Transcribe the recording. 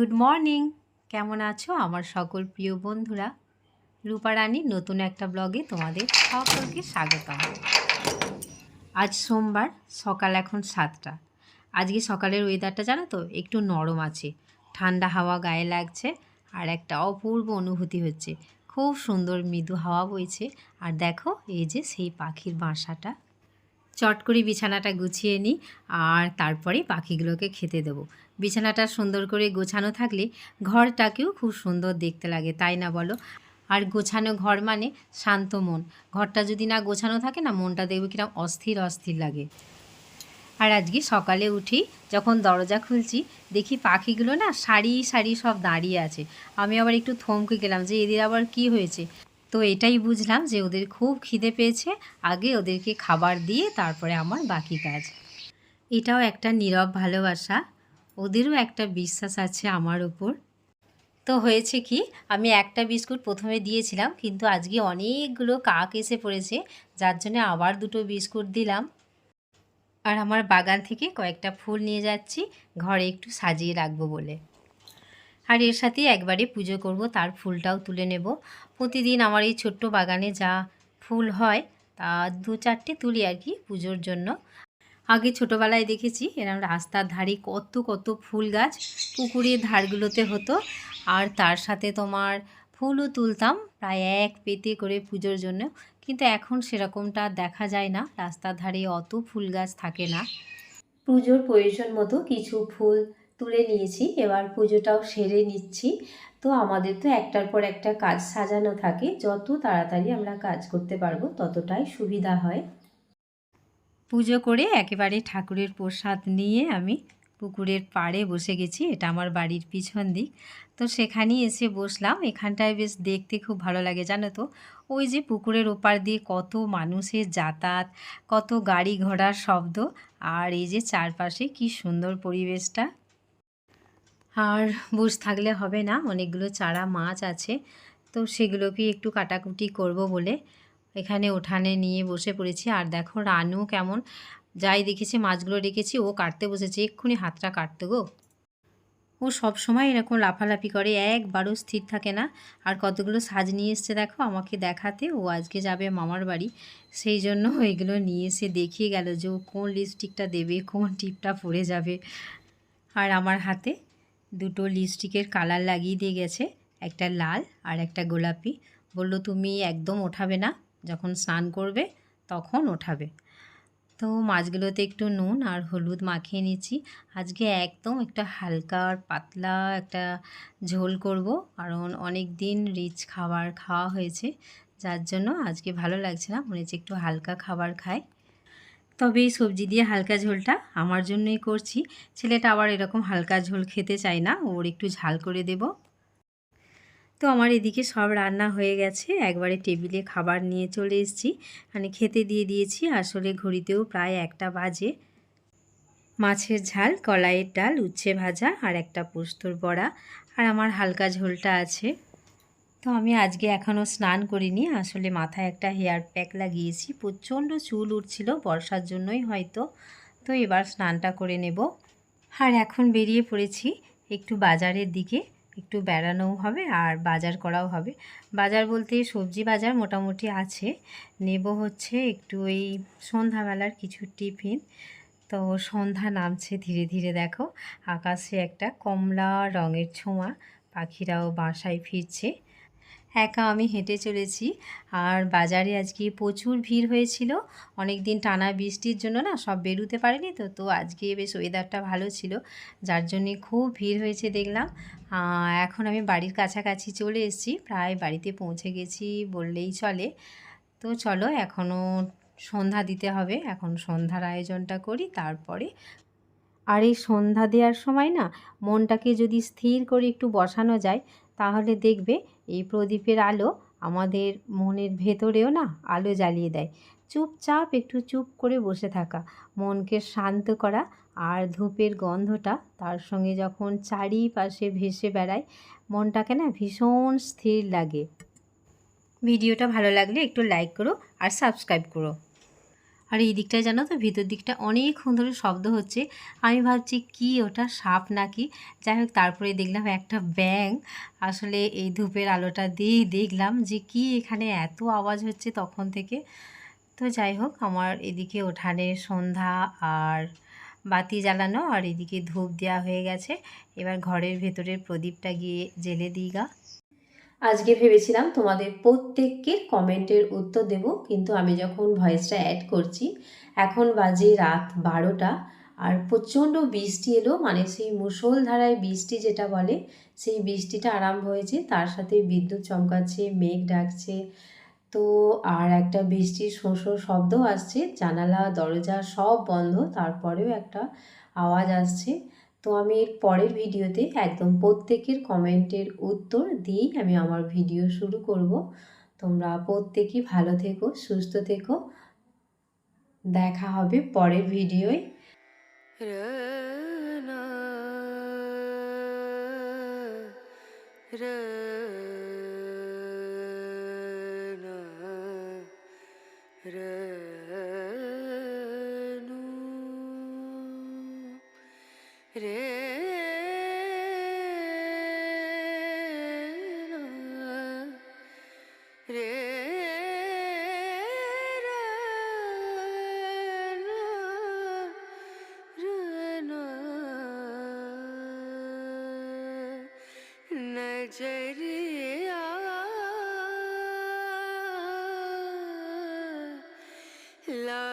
Good morning. কেমন আছো আমার সকল প্রিয় বন্ধুরা? রূপা রানীর নতুন একটা ব্লগে তোমাদের সকলকে স্বাগতম। আজ সোমবার, সকাল এখন সাতটা। আজকে সকালের ওয়েদারটা জানো তো, একটু নরম আছে। ঠান্ডা হাওয়া গায়ে লাগছে আর একটা অপূর্ব অনুভূতি হচ্ছে। খুব সুন্দর মৃদু হাওয়া বইছে আর দেখো, এই যে সেই পাখির বাসাটা। চট করে বিছানাটা গুছিয়ে নিই আর তারপরে পাখিগুলোকে খেতে দেবো। বিছানাটা সুন্দর করে গোছানো থাকলে ঘরটাকেও খুব সুন্দর দেখতে লাগে, তাই না বলো? আর গোছানো ঘর মানে শান্ত মন। ঘরটা যদি না গোছানো থাকে না, মনটা দেখবে কীরকম অস্থির অস্থির লাগে। আর আজকে সকালে উঠি, যখন দরজা খুলছি, দেখি পাখিগুলো না সারি সারি সব দাঁড়িয়ে আছে। আমি আবার একটু থমকে গেলাম যে, এদের আবার কি হয়েছে? তো এটাই বুঝলাম যে, ওদের খুব খিদে পেয়েছে, আগে ওদেরকে খাবার দিয়ে তারপরে আমার বাকি কাজ। এটাও একটা নীরব ভালোবাসা। ওদেরও একটা বিশ্বাস আছে আমার ওপর। তো হয়েছে কি, আমি একটা বিস্কুট প্রথমে দিয়েছিলাম, কিন্তু আজকে অনেকগুলো কাক এসে পড়েছে, যার জন্য আবার দুটো বিস্কুট দিলাম। আর আমার বাগান থেকে কয়েকটা ফুল নিয়ে যাচ্ছি, ঘরে একটু সাজিয়ে রাখব বলে। আর এর সাথে একবারে পুজো করব, তার ফুলটাও তুলে নেব। প্রতিদিন আমার এই ছোট্ট বাগানে যা ফুল হয়, তা দু চারটে তুলি আর কি পুজোর জন্য। আগে ছোটোবেলায় দেখেছি এরকম রাস্তার ধারে কত কত ফুল গাছ পুকুরের ধারগুলোতে হতো। আর তার সাথে তোমার ফুলও তুলতাম প্রায় এক পেতে করে পুজোর জন্য। কিন্তু এখন সেরকমটা দেখা যায় না। রাস্তার ধারে অত ফুল গাছ থাকে না। পুজোর প্রয়োজন মতো কিছু ফুল তুলে নিয়েছি। এবার পুজোটাও সেরে নিচ্ছি। তো আমাদের তো একটার পর একটা কাজ সাজানো থাকে। যত তাড়াতাড়ি আমরা কাজ করতে পারব ততটাই সুবিধা হয়। পুজো করে একেবারে ঠাকুরের প্রসাদ নিয়ে আমি পুকুরের পাড়ে বসে গেছি। এটা আমার বাড়ির পিছন দিক। তো সেখানেই এসে বসলাম। এখানটায় বেশ দেখতে খুব ভালো লাগে, জানো তো? ওই যে পুকুরের ওপার দিয়ে কত মানুষের যাতায়াত, কত গাড়ি ঘোড়ার শব্দ, আর এই যে চারপাশে কি সুন্দর পরিবেশটা। আর বুঝ থাকলে হবে না, অনেকগুলো চারা মাছ আছে। তো সেগুলোকে একটু কাটাকুটি করব বলে এখানে উঠানে নিয়ে বসে পড়েছি। আর দেখো রানু কেমন? যাই দেখেছি, মাছগুলো রেখেছি, ও কাটতে বসেছে। এক্ষুনি হাতটা কাটতে গো। ও সব সময় এরকম লাফালাফি করে, একবারও স্থির থাকে না। আর কতগুলো সাজ নিয়ে এসছে দেখো, আমাকে দেখাতে। ও আজকে যাবে মামার বাড়ি। সেই জন্য ওইগুলো নিয়ে এসে দেখিয়ে গেল যে ও কোন লিপস্টিকটা দেবে, কোন টিপটা পরে যাবে। আর আমার হাতে দুটো লিপস্টিকের কালার লাগিয়ে দিয়ে গেছে। একটা লাল আর একটা গোলাপি। বলল, তুমি একদম ওঠাবে না। যখন স্নান করবে তখন ওঠাবে। তো মাছগুলোতে একটু নুন আর হলুদ মাখিয়ে নিচ্ছি। আজকে একদম একটা হালকা আর পাতলা একটা ঝোল করব। কারণ অনেক দিন রিচ খাবার খাওয়া হয়েছে, যার জন্য আজকে ভালো লাগছে না। মনে হচ্ছে একটু হালকা খাবার খায় তবে এই সবজি দিয়ে হালকা ঝোলটা আমার জন্যই করছি। ছেলেটা আবার এরকম হালকা ঝোল খেতে চায় না, ওর একটু ঝাল করে দেব। তো আমার এদিকে সব রান্না হয়ে গেছে। একবারে টেবিলে খাবার নিয়ে চলে এসেছি। মানে খেতে দিয়ে দিয়েছি। আসলে ঘড়িতেও প্রায় একটা বাজে। মাছের ঝাল, কলাইয়ের ডাল, উচ্ছে ভাজা আর একটা পোস্তর বড়া আর আমার হালকা ঝোলটা আছে। তো আমি আজকে এখনও স্নান করিনি। আসলে মাথায় একটা হেয়ার প্যাক লাগিয়েছি। প্রচণ্ড চুল উঠছিল বর্ষার জন্যই হয়তো। তো এবার স্নানটা করে নেব। আর এখন বেরিয়ে পড়েছি একটু বাজারের দিকে। একটু বেড়ানোও হবে আর বাজার করাও হবে। বাজার বলতে সবজি বাজার মোটামুটি আছে। নেব হচ্ছে একটু এই সন্ধ্যাবেলার কিছু টিফিন। তো সন্ধ্যা নামছে ধীরে ধীরে দেখো। আকাশে একটা কমলা রঙের ছোঁয়া। পাখিরাও বাসায় ফিরছে। একা আমি হেঁটে চলেছি। আর বাজারে আজকে প্রচুর ভিড় হয়েছিল। অনেক দিন টানা বৃষ্টির জন্য না সব বেরোতে পারেনি তো তো আজকে বেশ ওয়েদারটা ভালো ছিল, যার জন্যে খুব ভিড় হয়েছে দেখলাম। এখন আমি বাড়ির কাছাকাছি চলে এসেছি, প্রায় বাড়িতে পৌঁছে গেছি বললেই চলে। তো চলো এখনও সন্ধ্যা দিতে হবে, এখন সন্ধ্যার আয়োজনটা করি, তারপরে আর এই সন্ধ্যা দেওয়ার সময় না মনটাকে যদি স্থির করে একটু বসানো যায়, তাহলে দেখবে এই প্রদীপের আলো আমাদের মনের ভেতরেও না আলো জ্বালিয়ে দেয়। চুপচাপ একটু চুপ করে বসে থাকা, মনকে শান্ত করা আর ধূপের গন্ধটা তার সঙ্গে যখন চারিপাশে ভেসে বেড়ায়, মনটাকে না ভীষণ স্থির লাগে। ভিডিওটা ভালো লাগলে একটু লাইক করো আর সাবস্ক্রাইব করো। আর এই দিকটায় জানো তো, ভিতর দিকটা অনেকক্ষণ ধরে শব্দ হচ্ছে। আমি ভাবছি, কি ওটা সাপ নাকি? যাই হোক তারপরে দেখলাম একটা ব্যাং আসলে এই ধূপের আলোটা দিয়েই দেখলাম যে কি এখানে এত আওয়াজ হচ্ছে তখন থেকে। তো যাই হোক, আমার এদিকে ওঠানে সন্ধ্যা আর বাতি জ্বালানো, আর এদিকে ধূপ দেওয়া হয়ে গেছে। এবার ঘরের ভেতরের প্রদীপটা গিয়ে জেলে দিই গা। আজকে ভেবেছিলাম তোমাদের প্রত্যেককে কমেন্টের উত্তর দেব, কিন্তু আমি যখন ভয়েসটা অ্যাড করছি, এখন বাজে রাত বারোটা আর প্রচণ্ড বৃষ্টি এলো মানে সেই মুষলধারায় বৃষ্টি যেটা বলে, সেই বৃষ্টিটা আরম্ভ হয়েছে, তার সাথে বিদ্যুৎ চমকাচ্ছে, মেঘ ডাকছে। তো আর একটা বৃষ্টির শোঁ শোঁ শব্দ আসছে, জানালা, দরজা সব বন্ধ, তারপরেও একটা আওয়াজ আসছে। তো আমি এর পরের ভিডিওতে একদম প্রত্যেকের কমেন্টের উত্তর দিয়েই আমি আমার ভিডিও শুরু করব তোমরা প্রত্যেকে ভালো থেকো, সুস্থ থেকো দেখা হবে পরের ভিডিওয় রা. Love.